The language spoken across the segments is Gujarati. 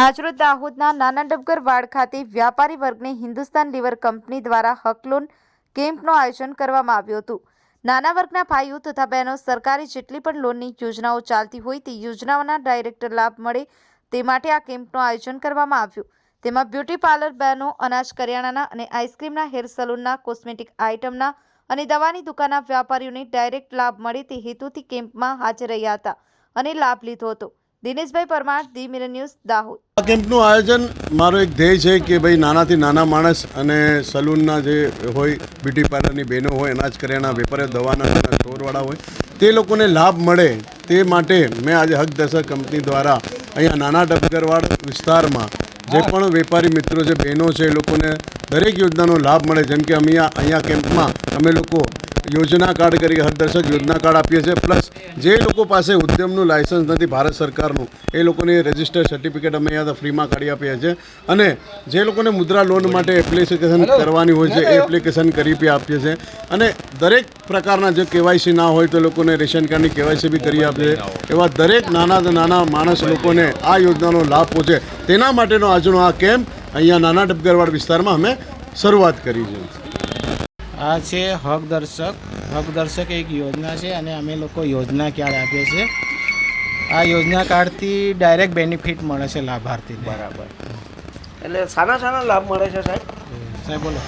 આજરોજ દાહોદના નાના ડબગર વાડ ખાતે વ્યાપારી વર્ગને હિન્દુસ્તાન લીવર કંપની દ્વારા હકલોન કેમ્પનું આયોજન કરવામાં આવ્યું હતું. નાના વર્ગના ભાઈઓ તથા બહેનો સરકારી જેટલી પણ લોનની યોજનાઓ ચાલતી હોય તે યોજનાઓના ડાયરેક્ટ લાભ મળે તે માટે આ કેમ્પનું આયોજન કરવામાં આવ્યું. તેમાં બ્યુટી પાર્લર બહેનો, અનાજ કરિયાણાના અને આઈસ્ક્રીમના હેર સલૂનના, કોસ્મેટિક આઇટમના અને દવાની દુકાનના વ્યાપારીઓને ડાયરેક્ટ લાભ મળે તે હેતુથી કેમ્પમાં હાજર રહ્યા હતા અને લાભ લીધો હતો. Dineshbhai Parmar the mirror news Dahod. આ કેમ્પનું આયોજન મારો એક ધ્યેય છે કે ભાઈ નાનાથી નાના માણસ અને સલૂનના જે હોય બ્યુટી પાર્લરની બહેનો હોય અનાજ કરિયાણા વેપારીઓ દવાના સ્ટોરવાળા હોય તે લોકોને લાભ મળે તે માટે મેં આજે હક દર્શક કંપની દ્વારા અહીંયા નાના ડબગરવાડ વિસ્તારમાં જે પણ વેપારી મિત્રો છે બહેનો છે એ લોકોને દરેક યોજનાનો લાભ મળે. જેમ કે અમે અહીંયા અહીંયા કેમ્પમાં અમે લોકો યોજના કાર્ડ કરી હરદર્શક યોજના કાર્ડ આપીએ છીએ. પ્લસ જે લોકો પાસે ઉદ્યમનું લાયસન્સ નથી ભારત સરકારનું એ લોકોને રજિસ્ટર સર્ટિફિકેટ અમે અહીંયા ફ્રીમાં કાઢી આપીએ છીએ. અને જે લોકોને મુદ્રા લોન માટે એપ્લિકેશન કરવાની હોય છે એ એપ્લિકેશન કરી આપીએ છીએ. અને દરેક પ્રકારના જે કેવાયસી ના હોય તો લોકોને રેશન કાર્ડની કેવાયસી બી કરી આપીએ એવા દરેક નાના નાના માણસ લોકોને આ યોજનાનો લાભ પહોંચે. તેના માટેનો આજનો આ કેમ્પ અહીંયા નાના ડબગરવાડ વિસ્તારમાં અમે શરૂઆત કરી છે. આ છે હક દર્શક. હક દર્શક એક યોજના છે અને અમે લોકો યોજના કાર્ડ આપીએ છીએ? આ યોજના કાર્ડથી ડાયરેક્ટ બેનિફિટ મળે છે લાભાર્થી બરાબર. એટલે સાના સાના લાભ મળે છે સાહેબ? સાહેબ બોલો.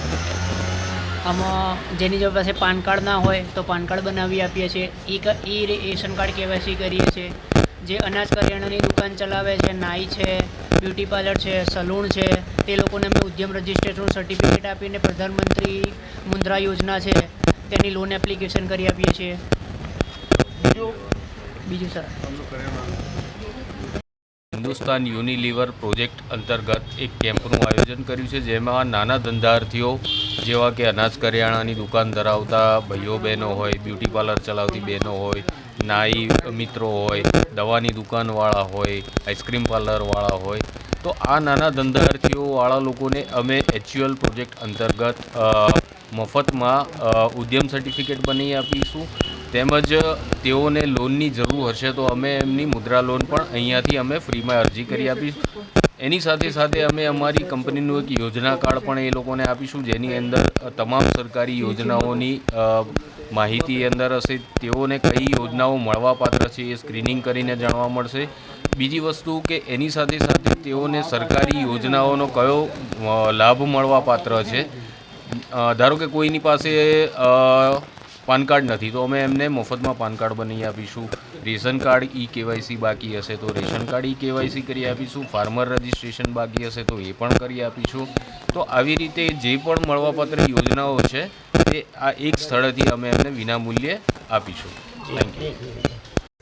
આમાં જેની જો પાસે પાન કાર્ડ ના હોય તો પાન કાર્ડ બનાવી આપીએ છીએ. ઈ ક- રેશન કાર્ડ કેવાયસી કરીએ છીએ. જે અનાજ કરિયાણાની દુકાન ચલાવે છે નાઈ છે બ્યુટી પાર્લર છે સલૂન છે તે લોકોને અમે ઉદ્યમ રજિસ્ટ્રેશન સર્ટિફિકેટ આપીને પ્રધાનમંત્રી મુદ્રા યોજના છે, તેની લોન એપ્લિકેશન કરી આપીએ છીએ. બીજું સર. હિન્દુસ્તાન યુનિલિવર પ્રોજેક્ટ અંતર્ગત એક કેમ્પનું આયોજન કર્યું છે, જેમાં નાના ધંધાર્થીઓ, જેવા કે અનાજ કરિયાણાની દુકાન ધરાવતા ભાઈઓ બહેનો હોય, બ્યુટી પાર્લર ચલાવતી બહેનો હોય, નાઈ મિત્રો હોય, દવાની દુકાનવાળા હોય, આઈસ્ક્રીમ પાર્લરવાળા હોય, તો આ નાના ધંધાર્થીઓવાળા લોકોને અમે એચ્યુઅલ પ્રોજેક્ટ અંતર્ગત મફતમાં ઉદ્યમ સર્ટિફિકેટ બનાવી આપીશું. તેમજ તેઓને લોનની જરૂર હશે તો અમે એમની મુદ્રા લોન પણ અહીંયાથી અમે ફ્રીમાં અરજી કરી આપીશું. એની સાથે સાથે અમે અમારી કંપનીનું એક યોજના કાર્ડ પણ એ લોકોને આપીશું, જેની અંદર તમામ સરકારી યોજનાઓની માહિતી અંદર હશે. તેઓને કઈ યોજનાઓ મળવાપાત્ર છે એ સ્ક્રીનિંગ કરીને જાણવા મળશે. બીજી વસ્તુ કે એની સાથે સાથે તેઓને સરકારી યોજનાઓનો કયો લાભ મળવાપાત્ર છે? ધારો કે કોઈની પાસે પાન કાર્ડ નથી, તો અમે એમને મફતમાં પાન કાર્ડ બનાવી આપીશું. રેશન કાર્ડ ઈ કેવાયસી બાકી હશે તો રેશન કાર્ડ ઈ કેવાયસી કરી આપીશું. ફાર્મર રજિસ્ટ્રેશન બાકી હશે તો એ પણ કરી આપીશું. તો આવી રીતે જે પણ મળવાપાત્ર યોજનાઓ છે તે આ એક સ્થળેથી અમે એમને વિનામૂલ્યે આપીશું. Thank you